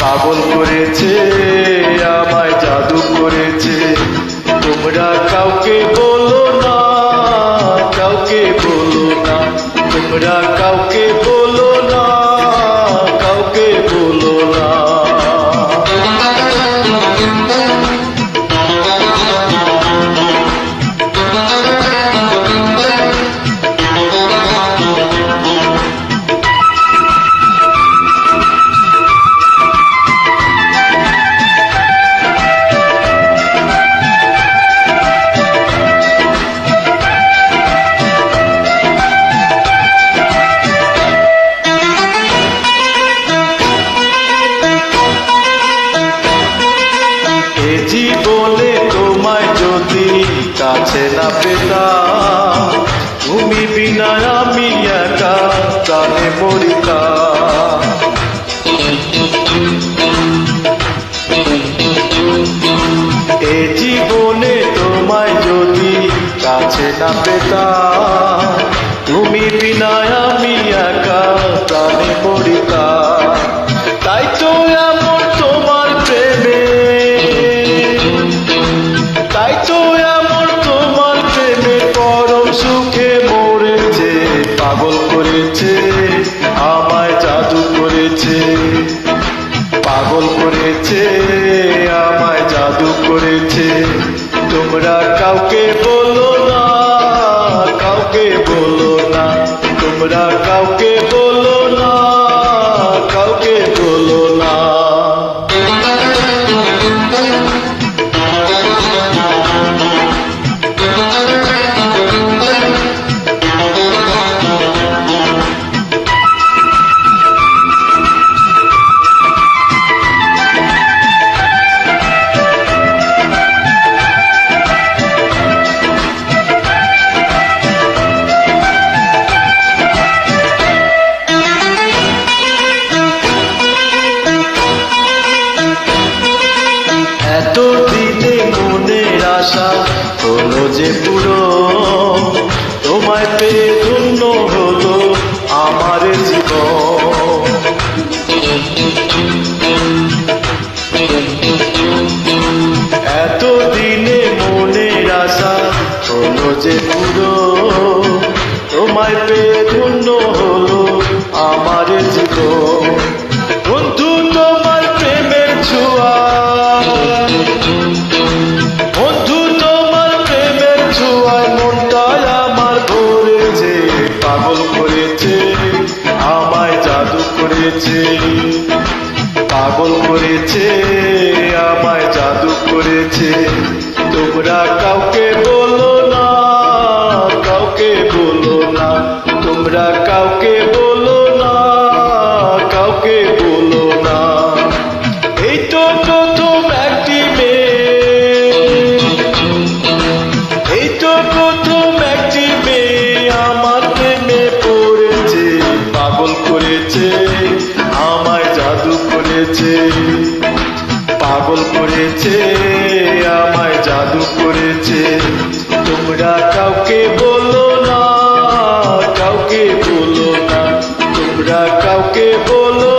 পাগল করেছে, আমায় জাদু করেছে। তোমরা কাউকে বলো না, কাউকে বলো না। তোমরা কাউকে বলো কাছে না পেতাম তুমি বিনা আমি একা তাহলে মরিতা। এ জীবনে তোমায় যদি কাছে না পেতা, তুমি বিনা পাগল করেছে, আমায় জাদু করেছে। পাগল করেছে, আমায় জাদু করেছে। তোমরা কাউকে বলো না, কাউকে বলো না। তোমরা কাউকে বলো আশা হলো যে পুরো। তোমায় পেয়ে ধন্য হলো আমার জীবন। এত দিনে মনের আশা হলো যে পুরো। তোমায় পেয়ে ধন্য হলো আমার জীবন। করেছে। পাগল করেছে আমায় জাদু করেছে। তোমরা কাউকে করেছে, পাগল করেছে, আমায় জাদু করেছে। তোমরা কাউকে বলো না, কাউকে বলো না, তোমরা কাউকে বলো